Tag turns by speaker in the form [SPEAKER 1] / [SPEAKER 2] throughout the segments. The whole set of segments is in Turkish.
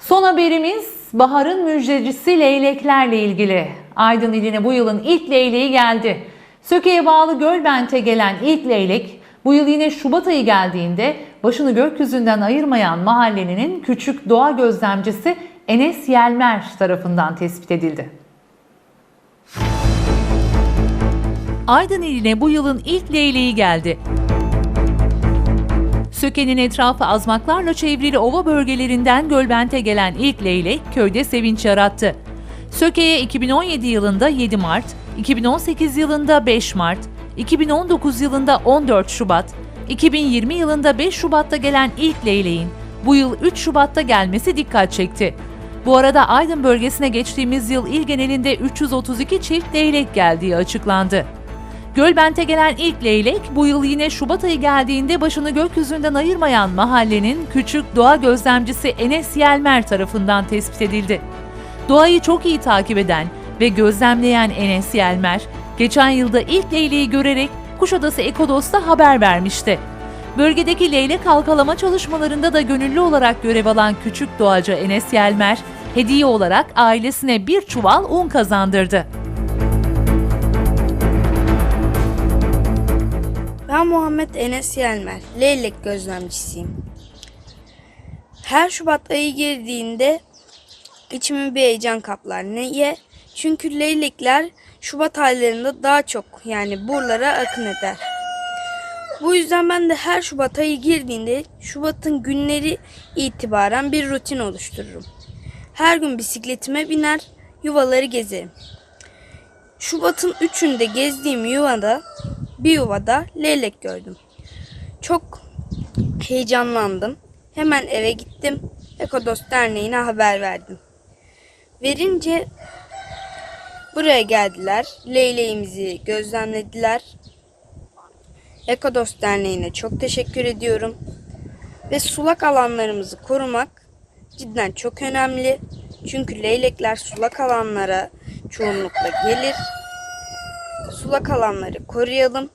[SPEAKER 1] Son haberimiz baharın müjdecisi leyleklerle ilgili. Aydın iline bu yılın ilk leyleği geldi. Söke'ye bağlı Gölbent'e gelen ilk leylek bu yıl yine Şubat ayı geldiğinde başını gökyüzünden ayırmayan mahallenin küçük doğa gözlemcisi Enes Yelmer tarafından tespit edildi. Aydın iline bu yılın ilk leyleği geldi. Söke'nin etrafı azmaklarla çevrili ova bölgelerinden Gölbent'e gelen ilk leylek köyde sevinç yarattı. Söke'ye 2017 yılında 7 Mart, 2018 yılında 5 Mart, 2019 yılında 14 Şubat, 2020 yılında 5 Şubat'ta gelen ilk leyleğin bu yıl 3 Şubat'ta gelmesi dikkat çekti. Bu arada Aydın bölgesine geçtiğimiz yıl il genelinde 332 çift leylek geldiği açıklandı. Gölbent'e gelen ilk leylek bu yıl yine Şubat ayı geldiğinde başını gökyüzünden ayırmayan mahallenin küçük doğa gözlemcisi Enes Yelmer tarafından tespit edildi. Doğayı çok iyi takip eden ve gözlemleyen Enes Yelmer, geçen yılda ilk leyleği görerek Kuşadası Ekodos'ta haber vermişti. Bölgedeki leylek halkalama çalışmalarında da gönüllü olarak görev alan küçük doğacı Enes Yelmer, hediye olarak ailesine bir çuval un kazandırdı.
[SPEAKER 2] Ben Muhammed Enes Yelmer, leylek gözlemcisiyim. Her Şubat ayı girdiğinde içimi bir heyecan kaplar. Niye? Çünkü leylekler Şubat aylarında daha çok yani buralara akın eder. Bu yüzden ben de her Şubat ayı girdiğinde Şubat'ın günleri itibaren bir rutin oluştururum. Her gün bisikletime biner, yuvaları gezerim. Şubat'ın 3'ünde gezdiğim yuvada bir yuvada leylek gördüm. Çok heyecanlandım. Hemen eve gittim. Ekodost Derneği'ne haber verdim. Verince buraya geldiler. Leyleğimizi gözlemlediler. Ekodost Derneği'ne çok teşekkür ediyorum. Ve sulak alanlarımızı korumak cidden çok önemli. Çünkü leylekler sulak alanlara çoğunlukla gelir sulak alanları koruyalım.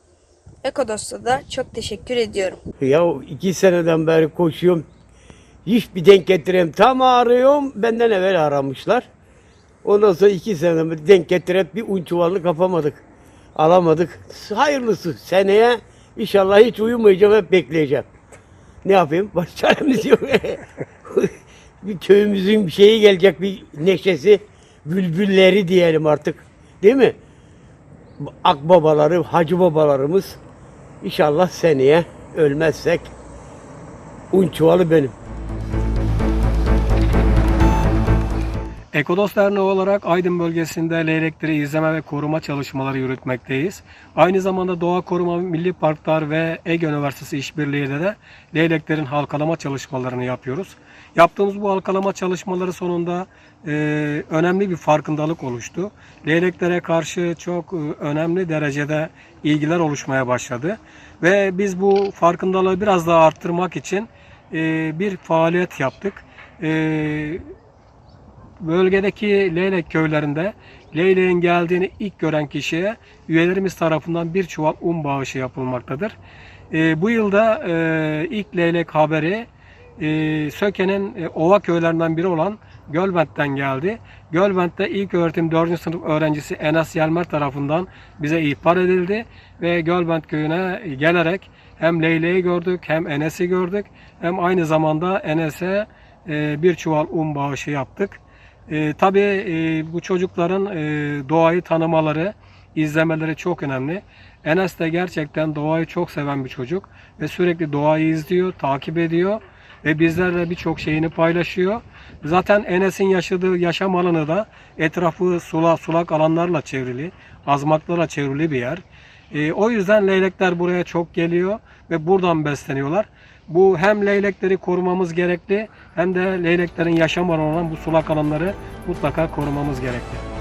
[SPEAKER 2] Ekodos'a da çok teşekkür ediyorum.
[SPEAKER 3] Ya iki seneden beri koşuyorum. Hiçbir denk getireyim. Tam arıyorum. Benden evvel aramışlar. Ondan sonra iki seneden beri denk getirip bir un çuvalını kapamadık. Alamadık. Hayırlısı seneye inşallah hiç uyumayacağım hep bekleyeceğim. Ne yapayım? Baş yok. bir köyümüzün bir şeyi gelecek bir neşesi. Bülbülleri diyelim artık. Değil mi? Akbabaları, hacı babalarımız inşallah seneye ölmezsek un çuvalı benim.
[SPEAKER 4] Ekodos Derneği olarak Aydın bölgesinde leylekleri izleme ve koruma çalışmaları yürütmekteyiz. Aynı zamanda Doğa Koruma Milli Parklar ve Ege Üniversitesi işbirliğiyle de leyleklerin halkalama çalışmalarını yapıyoruz. Yaptığımız bu halkalama çalışmaları sonunda e, önemli bir farkındalık oluştu. Leyleklere karşı çok e, önemli derecede ilgiler oluşmaya başladı. Ve biz bu farkındalığı biraz daha arttırmak için e, bir faaliyet yaptık. E, bölgedeki leylek köylerinde leyleğin geldiğini ilk gören kişiye üyelerimiz tarafından bir çuval un bağışı yapılmaktadır. E, bu yılda e, ilk leylek haberi e, Söke'nin e, ova köylerinden biri olan Gölbent'ten geldi. Gölbent'te ilk öğretim 4. sınıf öğrencisi Enes Yelmer tarafından bize ihbar edildi ve Gölbent köyüne gelerek hem Leyle'yi gördük hem Enes'i gördük hem aynı zamanda Enes'e e, bir çuval un bağışı yaptık. E, tabii e, bu çocukların e, doğayı tanımaları, izlemeleri çok önemli. Enes de gerçekten doğayı çok seven bir çocuk ve sürekli doğayı izliyor, takip ediyor ve bizlerle birçok şeyini paylaşıyor. Zaten Enes'in yaşadığı yaşam alanı da etrafı sula, sulak alanlarla çevrili, azmaklarla çevrili bir yer. E, o yüzden leylekler buraya çok geliyor ve buradan besleniyorlar. Bu hem leylekleri korumamız gerekli hem de leyleklerin yaşam alanı olan bu sulak alanları mutlaka korumamız gerekli.